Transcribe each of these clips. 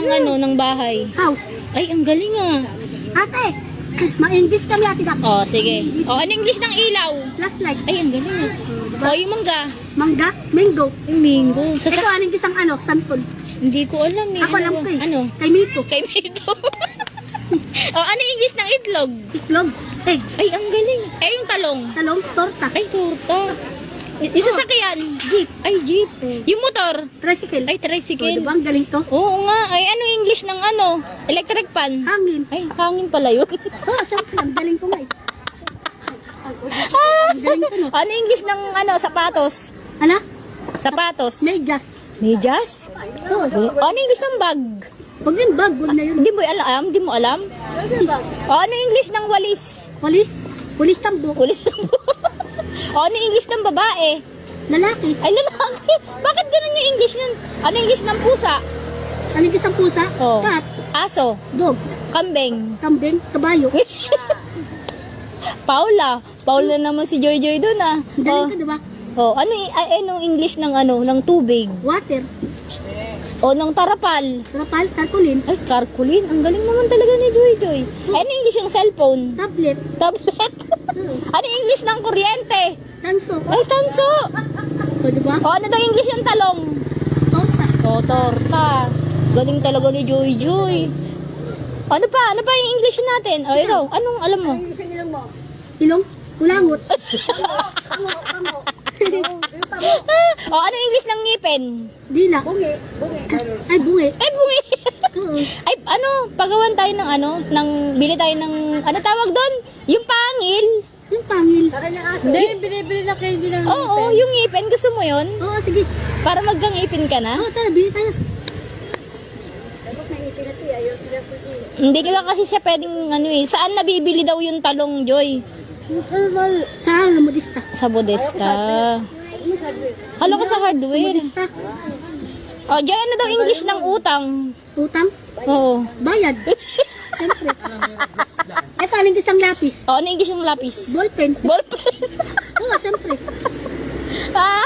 ng ano, ng bahay? House. Ay, ang galing ah. Ate, ma-English kami ate ka. Oh, sige. Oh, ano English ng ilaw? Last night. Ay, ang galing ah. Oh, yung mangga. Mangga, mango. Ay, mango. Sa, Ito anong isang ano, santol. hindi ko alam eh. Ako alam ko eh. Ano? Kay Mito. Kay Mito. oh, ano English ng itlog? Itlog, egg, Ay, ang galing. Eh, yung talong. talong, torta, Ay, torta. Y- Yung sasakyan. jeep, Ay, jeep. Yung motor. tricycle. Ay, Oh, tricycle. diba? Ang galing to. Oo nga. Ay, ano English ng ano? Electric pan. Hangin. Ay, hangin pala yun. Oh, siyempre, ang galing ko nga eh. Ah! Ang galing ko no. ano English ng ano, sapatos? Ala, Sapatos. medyas. Medyas? Oh, Ano English ng bag? Wag yun bag, wag na yun. Hindi mo alam? Hindi mo alam? Wag yun bag. O, ano English ng walis? Polis, polis tambo, Walis ng O, ano English ng babae? lalaki. Ay, lalaki. Bakit ganun yung English ng... Ano English ng pusa? Anong isang pusa? Oh. Cat, Aso. dog, Kambing. kambing, kabayo. Paula. Paula naman si Joy Joy doon ah. Galing ko, diba? Oh, ano ay, anong English ng ano, ng tubig? Water, O ng tarapal? trapal, tarpaulin, Ay, carculin. Ang galing naman talaga ni Joy Joy. Ano English ng cellphone? tablet, Tablet. ano English ng kuryente? tanso. Ay, tanso. So, diba? O ano daw English ng talong? Torta. O, torta. Galing talaga ni Joy Joy. Ano pa? Ano pa yung English natin? O, ikaw, anong alam mo? Ilong, kulangot. o, ano English ng ngipin? Dila. Bungi. Ay, bungi. Ay, bungi. Oo. Ay, ano, pagawan tayo ng ano, ng, bili tayo ng, ano tawag doon? Yung pangil. Yung pangil. Hindi, binibili na kayo din ng Oo, yung ngipin. Gusto mo yun? Oo, sige. Para magkangipin ka na? Oo, tara, bili tayo. Hindi ka lang kasi siya pwedeng, ano eh, saan nabibili daw yung talong, Joy? Sa modista. Sa Bodesta. Kala ko sa hardware. Modista. O, Joy, ano daw English ng utang? Utang. Oo. Bayad. Siyempre. Ito, anong isang lapis. O, ano English ng lapis? Ballpen. Ballpen. Oo, siyempre. Ah.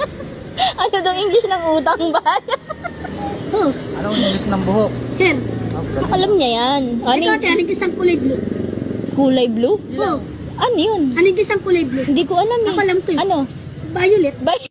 ano daw English ng utang ba? Oo. Anong English ng buhok? Hair. Alam niya yan. Ano Ito, yung ate, anong isang kulay blue. kulay blue? Oo. Ano yun? Anong isang kulay blue. Hindi ko alam eh. Ako alam ko eh. Ano? Violet. Bay